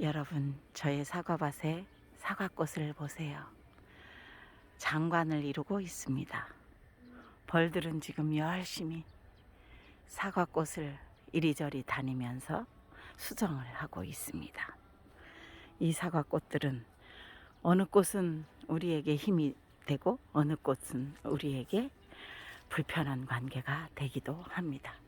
여러분, 저의 사과밭에 사과꽃을 보세요. 장관을 이루고 있습니다. 벌들은 지금 열심히 사과꽃을 이리저리 다니면서 수정을 하고 있습니다. 이 사과꽃들은 어느 꽃은 우리에게 힘이 되고 어느 꽃은 우리에게 불편한 관계가 되기도 합니다.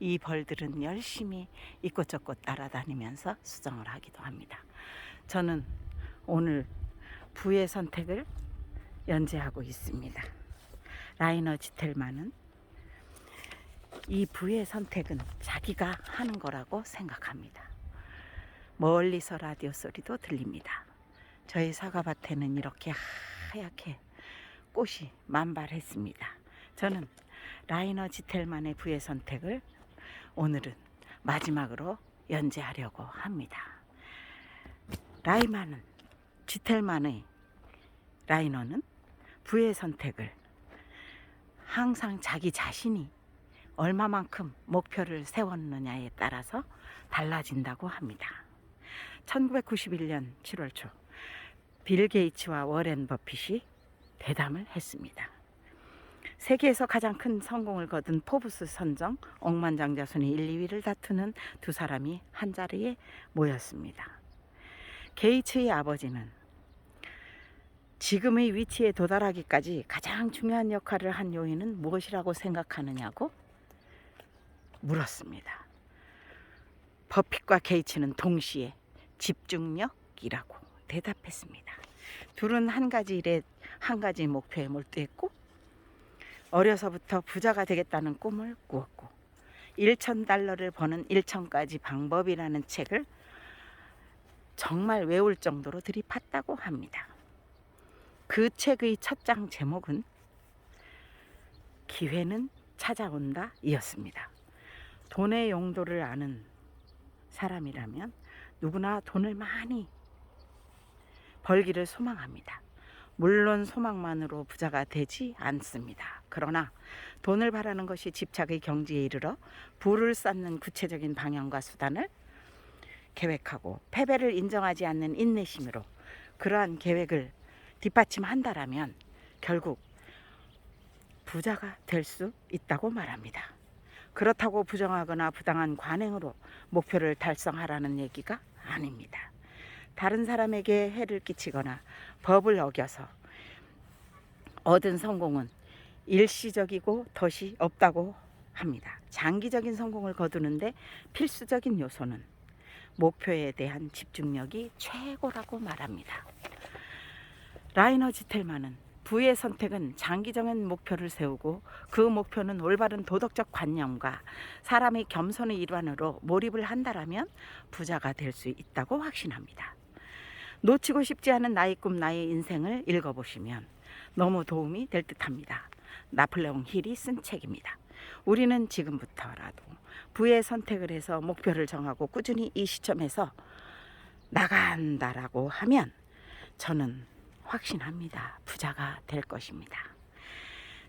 이 벌들은 열심히 이곳저곳 따라다니면서 수정을 하기도 합니다. 저는 오늘 부의 선택을 연재하고 있습니다. 라이너 지텔만은 이 부의 선택은 자기가 하는 거라고 생각합니다. 멀리서 라디오 소리도 들립니다. 저희 사과밭에는 이렇게 하얗게 꽃이 만발했습니다. 저는 라이너 지텔만의 부의 선택을 오늘은 마지막으로 연재하려고 합니다. 라이만은 지텔만의 라이너는 부의 선택을 항상 자기 자신이 얼마만큼 목표를 세웠느냐에 따라서 달라진다고 합니다. 1991년 7월 초, 빌 게이츠와 워렌 버핏이 대담을 했습니다. 세계에서 가장 큰 성공을 거둔 포브스 선정 억만장자 순위 1, 2위를 다투는 두 사람이 한 자리에 모였습니다. 게이츠의 아버지는 지금의 위치에 도달하기까지 가장 중요한 역할을 한 요인은 무엇이라고 생각하느냐고 물었습니다. 버핏과 게이츠는 동시에 집중력이라고 대답했습니다. 둘은 한 가지 일에 한 가지 목표에 몰두했고 어려서부터 부자가 되겠다는 꿈을 꾸었고 1천 달러를 버는 1천가지 방법이라는 책을 정말 외울 정도로 들이팠다고 합니다. 그 책의 첫 장 제목은 기회는 찾아온다 이었습니다. 돈의 용도를 아는 사람이라면 누구나 돈을 많이 벌기를 소망합니다. 물론 소망만으로 부자가 되지 않습니다. 그러나 돈을 바라는 것이 집착의 경지에 이르러 부를 쌓는 구체적인 방향과 수단을 계획하고 패배를 인정하지 않는 인내심으로 그러한 계획을 뒷받침한다라면 결국 부자가 될 수 있다고 말합니다. 그렇다고 부정하거나 부당한 관행으로 목표를 달성하라는 얘기가 아닙니다. 다른 사람에게 해를 끼치거나 법을 어겨서 얻은 성공은 일시적이고 덫이 없다고 합니다. 장기적인 성공을 거두는데 필수적인 요소는 목표에 대한 집중력이 최고라고 말합니다. 라이너 지텔만은 부의 선택은 장기적인 목표를 세우고 그 목표는 올바른 도덕적 관념과 사람의 겸손의 일환으로 몰입을 한다라면 부자가 될 수 있다고 확신합니다. 놓치고 싶지 않은 나의 꿈 나의 인생을 읽어보시면 너무 도움이 될 듯합니다. 나폴레옹 힐이 쓴 책입니다. 우리는 지금부터라도 부의 선택을 해서 목표를 정하고 꾸준히 이 시점에서 나간다라고 하면 저는 확신합니다. 부자가 될 것입니다.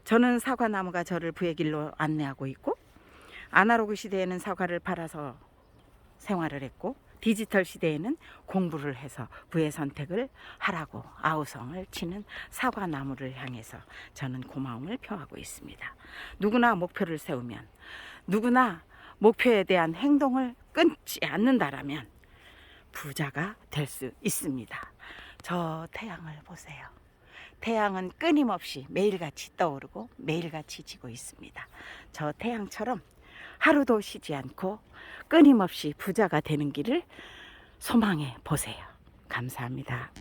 저는 사과나무가 저를 부의 길로 안내하고 있고 아날로그 시대에는 사과를 팔아서 생활을 했고 디지털 시대에는 공부를 해서 부의 선택을 하라고 아우성을 치는 사과나무를 향해서 저는 고마움을 표하고 있습니다. 누구나 목표를 세우면 누구나 목표에 대한 행동을 끊지 않는다라면 부자가 될 수 있습니다. 저 태양을 보세요. 태양은 끊임없이 매일같이 떠오르고 매일같이 지고 있습니다. 저 태양처럼 하루도 쉬지 않고 끊임없이 부자가 되는 길을 소망해 보세요. 감사합니다.